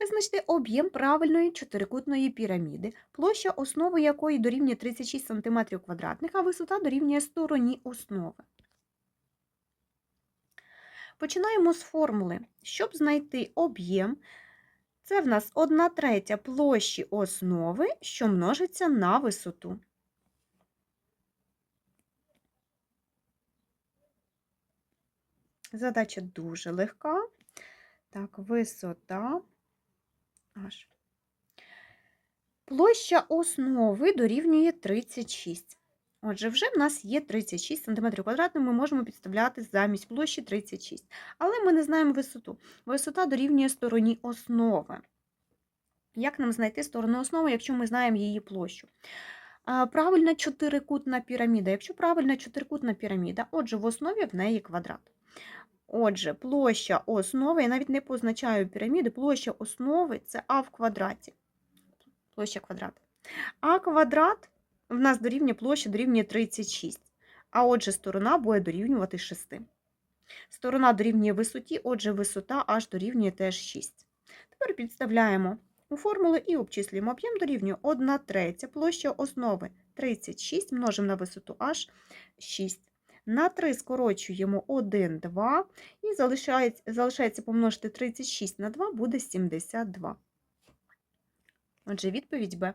Визначте об'єм правильної чотирикутної піраміди, площа основи якої дорівнює 36 см квадратних, а висота дорівнює стороні основи. Починаємо з формули. Щоб знайти об'єм, це в нас 1 третя площі основи, що множиться на висоту. Задача дуже легка. Так, висота аж. Площа основи дорівнює 36. Отже, вже в нас є 36 см квадратних, ми можемо підставляти замість площі 36. Але ми не знаємо висоту. Висота дорівнює стороні основи. Як нам знайти сторону основи, якщо ми знаємо її площу? Правильна чотирикутна піраміда. Якщо правильна чотирикутна піраміда, отже, в основі в неї квадрат. Отже, площа основи, я навіть не позначаю піраміди, площа основи це а в квадраті. Площа квадрата. А квадрат в нас дорівнює площа дорівнює 36. А отже, сторона буде дорівнювати 6. Сторона дорівнює висоті, отже, висота аж дорівнює теж 6. Тепер підставляємо у формулу і обчислюємо об'єм дорівнює 1 третя площа основи 36 множимо на висоту аж 6. На 3 скорочуємо 1, 2 і залишається, залишається помножити 36 на 2 буде 72. Отже, відповідь Б.